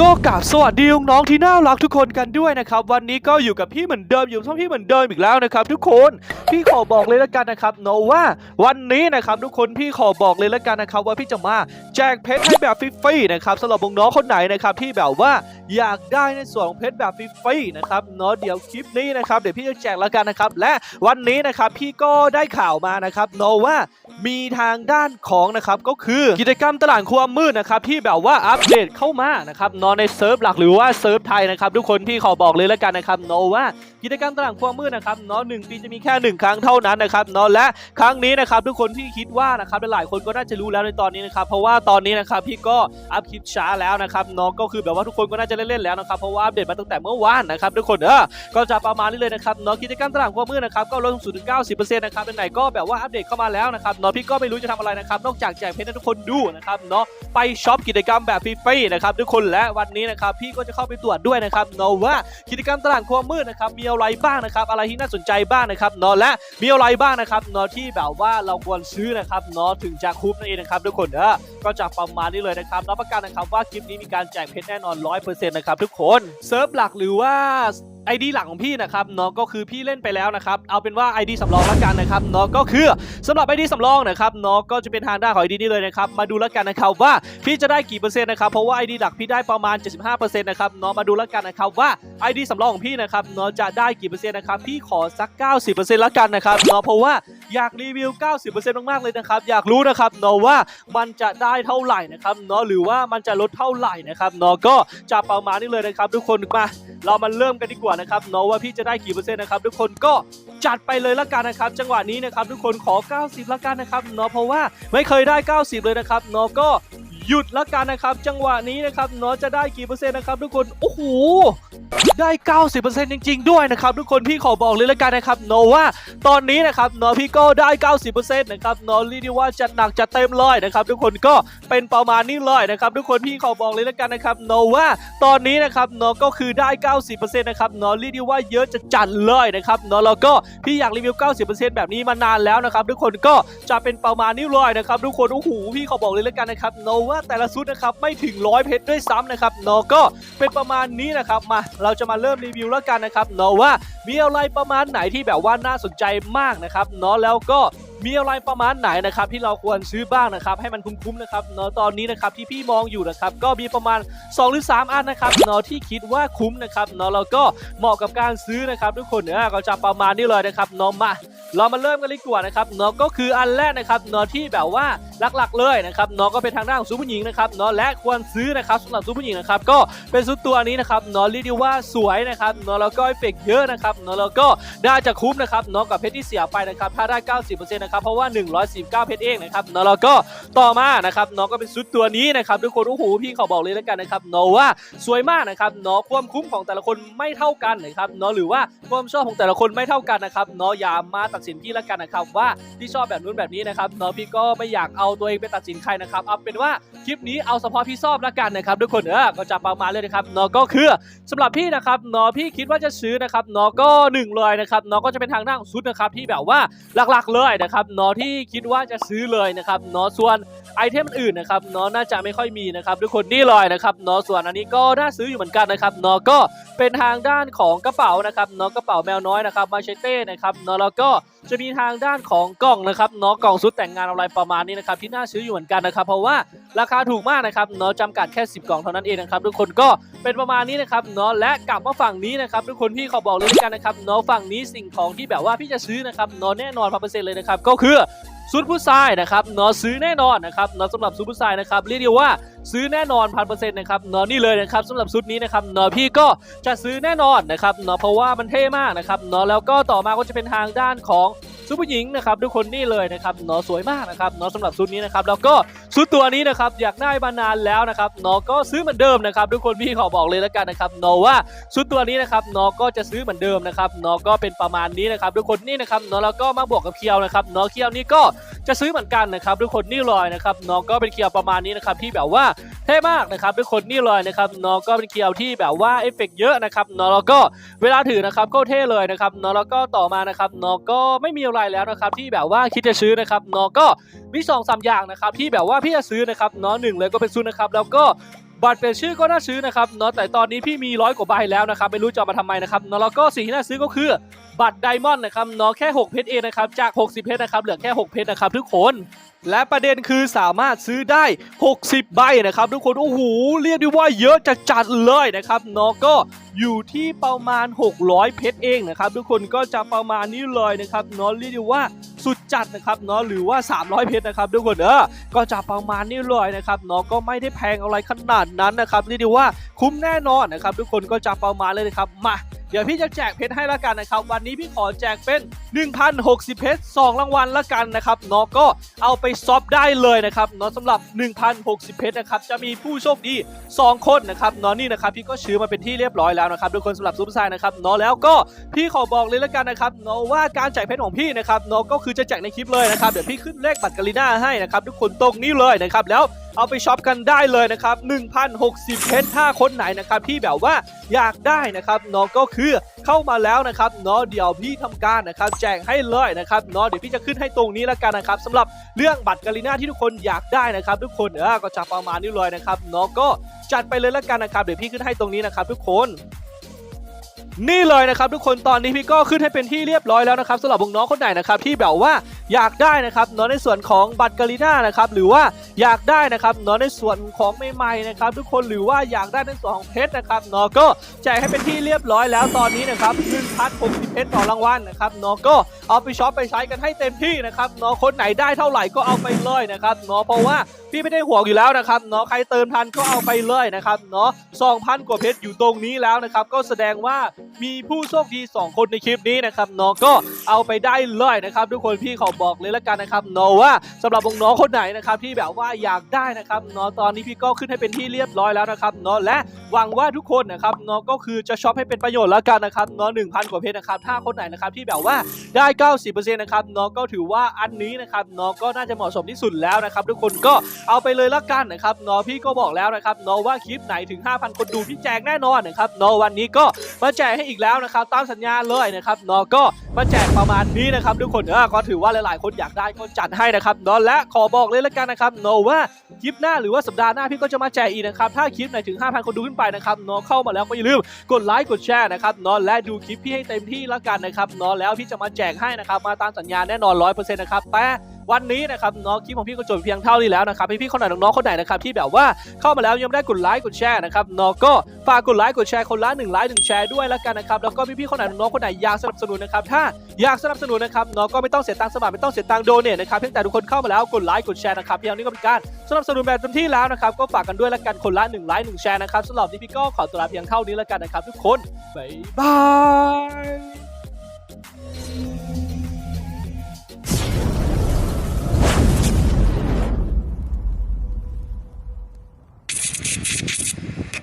ก็กราบสวัสดีน้องๆที่น่ารักทุกคนกันด้วยนะครับ วันนี้ก็อยู่กับพี่เหมือนเดิมอยู่ช่องพี่เหมือนเดิมอีกแล้วนะครับ ทุกคนพี่ขอบอกเลยละกันนะครับเนว่าวันนี้นะครับทุกคนพี่ขอบอกเลยละกันนะครับว่าพี่จะมาแจกเพชรให้แบบฟรีๆนะครับสำหรับน้องๆคนไหนนะครับที่แบบว่าอยากได้ในส่วนของเพชรแบบฟรีๆนะครับเนาะเดี๋ยวคลิปนี้นะครับเดี๋ยวพี่จะแจกละกันนะครับ และวันนี้นะครับพี่ก็ได้ข่าวมานะครับเนว่ามีทางด้านของนะครับก็คือกิจกรรมตลาดความมืดนะครับที่แบบว่าอัปเดตเข้ามานะครับเนอนในเซิร์ฟหลักหรือว่าเซิร์ฟไทยนะครับทุกคนพี่ขอบอกเลยแล้วกันนะครับโนว่ากิจกรรมตลาดความมืดนะครับเนอะหนึ่งปีจะมีแค่หนึ่งครั้งเท่านั้นนะครับเนอะและครั้งนี้นะครับทุกคนที่คิดว่านะครับหลายคนก็น่าจะรู้แล้วในตอนนี้นะครับเพราะว่าตอนนี้นะครับพี่ก็อัพคลิปช้าแล้วนะครับเนอะก็คือแบบว่าทุกคนก็น่าจะเล่นๆแล้วนะครับเพราะว่าอัปเดตมาตั้งแต่เมื่อวานนะครับทุกคนเออก็จะประมาณนี้เลยนะครับเนาะกิจกรรมตลาดความมืดนะครับก็ลดลงสู่ถึง90%นะครับไหนก็แบบว่าอัปเดตเข้ามาแล้วนะครับเนาะพี่ก็ไม่รู้จะทำอะไรนะครับนอกจากแจกเพชรให้ทุกคนดูนะครับเนาะไปช็อปกิจกรรมแบบฟรีๆนะครับทุกคนและวันนี้นะครับพี่ก็จะเข้าไปตรวจด้วยนะครับเนาะว่ากิจกรรมตลาดความมืดนะครับมีอะไรบ้างนะครับอะไรที่น่าสนใจบ้างนะครับเนาะและมีอะไรบ้างนะครับเนาะที่แบบว่าเราควรซื้อนะครับเนาะถึงจะคุ้มนั่นเองนะครับทุกคนเออก็จะประมาณนี้เลยนะครับรับประกันนะครับว่าคลิปนี้มีการแจกเพชรแน่นอน100%นะครับทุกคนเซิร์ฟหลักหรือว่า ID หลักของพี่นะครับเนาะก็คือพี่เล่นไปแล้วนะครับเอาเป็นว่า ID สำรองละกันนะครับเนาะก็คือสำหรับ ID สำรองนะครับเนาะก็จะเป็นทางด้านของ ID นี้เลยนะครับมาดูแล้วกันนะครับว่าพี่จะได้กี่เปอร์เซ็นต์นะครับเพราะว่า ID หลักพี่ได้ประมาณ 75%นะครับเนาะมาดูแล้วกันนะครับว่า ID สำรองของพี่นะครับเนาะจะได้กี่เปอร์เซ็นต์นะครับพี่ขอสัก 90%ละกันนะครับเนาะเพราะว่า อยากรีวิว 90%มากๆเลยนะครับ อยากรู้นะครับเนาะว่ามันจะได้เท่าไหร่นะครับเนาะหรือว่ามันจะลดเท่าไหร่นะครับเนาะก็จะประมาณนี้เลยนะครับ ทุกคนมาเรามาเริ่มกันดีกว่านะครับเนาะว่าพี่จะได้กี่เปอร์เซ็นต์นะครับทุกคนก็จัดไปเลยละกันนะครับ จังหวะนี้นะครับทุกคนขอ 90ละกันนะครับเนาะเพราะว่าไม่เคยได้ 90 เลยนะครับเนาะก็ หยุดละกันนะครับ จังหวะนี้นะครับเนาะจะได้กี่เปอร์เซ็นต์นะครับทุกคนโอ้โหได้ 90%จริง ๆ ด้วยนะครับทุกคนพี่ขอบอกเลยละกันนะครับเนาะว่าตอนนี้นะครับเนาะพี่ก็ได้ 90%นะครับเนาะรีด้ว่าจัดหนักจัดเต็มเลยนะครับทุกคนก็เป็นประมาณนี้เลยนะครับทุกคนพี่ขอบอกเลยละกันนะครับเนาะว่าตอนนี้นะครับเนาะก็คือได้ 90%นะครับเนาะรีด้ว่าเยอะจะจัดเลยนะครับเนาะแล้วก็พี่อยากรีวิว 90%แบบนี้มานานแล้วนะครับทุกคนก็จะเป็นประมาณนี้เลยนะครับทุกคนโอ้โหพี่ขอบอกเลยละกันนะครับนว่าแต่ละชุดนะครับไม่ถึงร้อยเพชรด้วยซ้ำนะครับเนาะก็เป็นประมาณนี้นะครับมาเราจะมาเริ่มรีวิวแล้วกันนะครับเนาะว่ามีอะไรประมาณไหนที่แบบว่าน่าสนใจมากนะครับเนาะแล้วก็มีอะไรประมาณไหนนะครับที่เราควรซื้อบ้างนะครับ ให้มันคุ้มๆนะครับเนาะตอนนี้นะครับที่พี่มองอยู่นะครับก็มีประมาณ 2 หรือ 3 อันนะครับเนาะที่คิดว่าคุ้มนะครับเนาะแล้วก็เหมาะกับการซื้อนะครับทุกคนเนี่ยก็จะประมาณนี้เลยนะครับเนาะมา เรามาเริ่มกันเลยดีกว่านะครับเนาะก็คืออันแรกนะครับเนาะที่แบบว่าหลักๆเลยนะครับเนาะก็เป็นทางด้านของซูเปอร์หญิงนะครับเนาะและควรซื้อนะครับสำหรับซูเปอร์หญิงนะครับก็เป็นชุดตัวนี้นะครับเนาะเรียกได้ว่าสวยนะครับเนาะแล้วก็เอฟเฟกเยอะนะครับเนาะแล้วก็น่าจะคุ้มนะครับเนาะกับเพชรที่เสียไปนะครับถ้าได้ 90%นะครับเพราะว่า 119 เพชรเองนะครับเนาะแล้วก็ต่อมานะครับเนาะก็เป็นชุดตัวนี้นะครับทุกคนโอ้โหพี่เขาบอกเลยแล้วกันนะครับเนาะว่าสวยมากนะครับเนาะความคุ้มของแต่ละคนไม่เท่ากันนะครับเนาะหรือว่าความชอบของแต่ละคนไม่เท่ากันนะครับเนาะอย่ามาตัดสินพี่ละกันนะครับว่าพี่ชอบแบบนู้นแบบนี้นะครับเนาะพี่ก็ไม่อยากเอาตัวเองไปตัดสินใครนะครับเอาเป็นว่าคลิปนี้เอาเฉพาะพี่ชอบละกันนะครับทุกคนเออก็จะประมาณเลยนะครับเนาะก็คือสำหรับพี่นะครับเนาะพี่คิดว่าจะซื้อนะครับเนาะก็หนึ่งเลยนะครับเนาะก็จะเป็นทางด้านของชุดนะครับที่แบบว่าหลักๆเลยนะครับเนาะที่คิดว่าจะซื้อเลยนะครับเนาะส่วนไอเทมอื่นนะครับเนาะน่าจะไม่ค่อยมีนะครับทุกคนนี่เลยนะครับเนาะส่วนอันนี้ก็น่าซื้ออยู่เหมือนกันนะครับเนาะก็เป็นทางด้านของกระเป๋านะครับเนาะกระเป๋าแมวน้อยนะครับมาเชเต้นะครับเนาะแล้วก็จะมีทางด้านของกล่องนะครับเนาะกล่องชุดแต่งงานอะไรประมาณนี้นะครับที่น่าซื้ออยู่เหมือนกันนะครับ เพราะว่าราคาถูกมากนะครับเนาะจำกัดแค่ 10 กล่องเท่านั้นเองนะครับทุกคนก็เป็นประมาณนี้นะครับเนาะและกลับมาฝั่งนี้นะครับทุกคนพี่ขอบอกเลยด้วยกันนะครับเนาะฝั่งนี้สิ่งของที่แบบว่าพี่จะซื้อนะครับเนาะแน่นอนพันเปอร์เซ็นต์เลยนะครับก็คือ ซุดผู้ชายนะครับเนาะซื้อแน่นอนนะครับเนาะสำหรับซุดผู้ชายนะครับเรียกได้ว่าซื้อแน่นอนพันเปอร์เซ็นต์นะครับเนาะนี่เลยนะครับสำหรับซุดนี้นะครับเนาะพี่ก็จะซื้อแน่นอนนะครับเนาะเพราะว่ามันเท่มากนะครับเนาะแล้วก็ต่อมาก็จะเป็นทางด้านของ ซุปผู้หญิงนะครับทุกคนนี่เลยนะครับเนาะสวยมากนะครับเนาะสำหรับชุดนี้นะครับแล้วก็ชุดตัวนี้นะครับอยากได้มานานแล้วนะครับเนาะก็ซื้อเหมือนเดิมนะครับทุกคนพี่ขอบอกเลยแล้วกันนะครับเนาะว่าชุดตัวนี้นะครับเนาะก็จะซื้อเหมือนเดิมนะครับเนาะก็เป็นประมาณนี้นะครับทุกคนนี่นะครับเนาะแล้วก็มาบวกกับเคียวนะครับเนาะเคียวนี่ก็ จะซื้อเหมือนกันนะครับทุกคนนี่ลอยนะครับน้องก็เป็นเคียวประมาณนี้นะครับที่แบบว่าเท่มากนะครับทุกคนนี่ลอยนะครับน้องก็เป็นเคียวที่แบบว่าเอฟเฟกต์เยอะนะครับเนาะแล้วก็เวลาถือนะครับก็เท่เลยนะครับเนาะแล้วก็ต่อมานะครับน้องก็ไม่มีอะไรแล้วนะครับที่แบบว่าคิดจะซื้อนะครับน้องก็มีสองสามอย่างนะครับที่แบบว่าพี่จะซื้อนะครับน้องหนึ่งเลยก็เป็นซุนนะครับแล้วก็ บัตรเปลี่ยนชื่อก็น่าซื้อนะครับเนาะแต่ตอนนี้พี่มีร้อยกว่าใบแล้วนะครับไม่รู้จะมาทำไมนะครับเนาะแล้วก็สิ่งที่น่าซื้อก็คือบัตรไดมอนด์นะครับเนาะแค่ 6 เพชรเองนะครับจาก 60 เพชรนะครับเหลือแค่ 6 เพชรนะครับทุกคน และประเด็นคือสามารถซื้อได้ 60 ใบนะครับ ทุกคนโอ้โหเรียกได้ว่าเยอะจะจัดเลยนะครับเนาะก็อยู่ที่ประมาณ 600 เพชรเองนะครับ ทุกคนก็จะประมาณนี้เลยนะครับเนาะเรียกได้ว่าสุดจัดนะครับเนาะหรือว่า 300 เพชรนะครับ ทุกคนเออก็จะประมาณนี้เลยนะครับเนาะก็ไม่ได้แพงอะไรขนาดนั้นนะครับเรียกได้ว่าคุ้มแน่นอนนะครับ ทุกคนก็จะประมาณเลยนะครับมา เดี๋ยวพี่จะแจกเพชรให้ละกันนะครับ วันนี้พี่ขอแจกเป็น 1,060 เพชร2รางวัลละกันนะครับเนาะก็เอาไปซอปได้เลยนะครับเนาะสำหรับ 1,060 เพชรนะครับจะมีผู้โชคดี 2 คนนะครับเนาะนี่นะครับพี่ก็ชื่อมาเป็นที่เรียบร้อยแล้วนะครับทุกคนสำหรับซูเปอร์ไซน์นะครับเนาะแล้วก็พี่ขอบอกเลยละกันนะครับเนาะว่าการแจกเพชรของพี่นะครับเนาะก็คือจะแจกในคลิปเลยนะครับเดี๋ยวพี่ขึ้นเลขบัตรกาลิน่าให้นะครับทุกคนตรงนี้เลยนะครับแล้ว เอาไปช็อปกันได้เลยนะครับ 1,060 เพชรถ้าคนไหนนะครับที่แบบว่าอยากได้นะครับเนาะก็คือเข้ามาแล้วนะครับเนาะเดี๋ยวพี่ทำการนะครับแจกให้เลยนะครับเนาะเดี๋ยวพี่จะขึ้นให้ตรงนี้แล้วกันนะครับสำหรับเรื่องบัตรกาลิน่าที่ทุกคนอยากได้นะครับ ทุกคนเออก็จะประมาณนี้เลยนะครับเนาะก็จัดไปเลยแล้วกันนะครับเดี๋ยวพี่ขึ้นให้ตรงนี้นะครับ ทุกคนนี่เลยนะครับทุกคนตอนนี้พี่ก็ขึ้นให้เป็นที่เรียบร้อยแล้วนะครับสำหรับน้องคนไหนนะครับที่แบบว่าอยากได้นะครับเนาะในส่วนของบัตรกาลิน่านะครับหรือว่า อยากได้นะครับเนาะในส่วนของใหม่ๆนะครับทุกคนหรือว่าอยากได้ในส่วนของเพชรนะครับเนาะก็แจกให้เป็นที่เรียบร้อยแล้วตอนนี้นะครับ1,060เพชรต่อรางวัลนะครับเนาะก็เอาไปช็อปไปใช้กันให้เต็มที่นะครับเนาะคนไหนได้เท่าไหร่ก็เอาไปเลยนะครับเนาะเพราะว่าพี่ไม่ได้ห่วงอยู่แล้วนะครับเนาะใครเติมทันก็เอาไปเลยนะครับเนาะ2,000 กว่าเพชรอยู่ตรงนี้แล้วนะครับก็แสดงว่ามีผู้โชคดี 2 คนในคลิปนี้นะครับเนาะก็เอาไปได้เลยนะครับทุกคนพี่ขอบอกเลยละกันนะครับเนาะว่าสำหรับน้องคนไหนนะครับที่แบบว่าอยากได้นะครับเนาะตอนนี้พี่ก็ขึ้นให้เป็นที่เรียบร้อยแล้วนะครับเนาะและหวังว่าทุกคนนะครับเนาะก็คือจะช็อปให้เป็นประโยชน์แล้วกันนะครับเนาะ1,000กว่าเพชรนะครับถ้าคนไหนนะครับที่แบบว่าได้90%นะครับเนาะก็ถือว่าอันนี้นะครับเนาะก็น่าจะเหมาะสมที่สุดแล้วนะครับทุกคนก็เอาไปเลยละกันนะครับเนาะพี่ก็บอกแล้วนะครับเนาะว่าคลิปไหนถึง 5,000 คนดูพี่แจกแน่นอนนะครับเนาะวันนี้ก็มาแจกให้อีกแล้วนะครับตามสัญญาเลยนะครับเนาะก็มาแจกประมาณนี้นะครับทุกคนเออก็ถือว่าหลายๆ คนอยากได้ก็จัดให้นะครับเนาะและขอบอกเลยละกันนะครับเนาะว่าคลิปหน้าหรือว่าสัปดาห์หน้าพี่ก็จะมาแจกอีกนะครับถ้าคลิปไหนถึง 5,000 คนดูขึ้นไปนะครับเนาะเข้ามาแล้วก็อย่าลืมกดไลค์กดแชร์นะครับเนาะและดูคลิปพี่ให้เต็มที่ละกันนะครับเนาะแล้วพี่จะมาแจกให้นะครับมาตามสัญญาแน่นอน100%นะครับแต่วันนี้นะครับเนาะคลิปของพี่ก็จบเพียงเท่านี้แล้วนะครับพี่ๆคนไหนน้องๆคนไหนนะครับที่แบบว่าเข้ามาแล้วยังไม่ได้กดไลค์กดแชร์นะครับเนาะก็ฝากกดไลค์กดแชร์คนละหนึ่งไลค์หนึ่งแชร์ด้วยแล้วกันนะครับแล้วก็พี่ๆคนไหนน้องๆคนไหนอยากสนับสนุนนะครับถ้าอยากสนับสนุนนะครับเนาะก็ไม่ต้องเสียตังค์สมัครไม่ต้องเสียตังค์โดเนทนะครับเพียงแต่ทุกคนเข้ามาแล้วกดไลค์กดแชร์นะครับเพียงนี้ก็เป็นการสนับสนุนแบบเต็มที่แล้วนะครับก็ฝากกันด้วยแล้วกันคนละหนึ่งไลค์หนึ่งแชร์นะครับสำหรับที่พี่ก็ขอตัวลาเพียงเท่านี้แล้วกันนะครับทุกคนบ๊ายบาย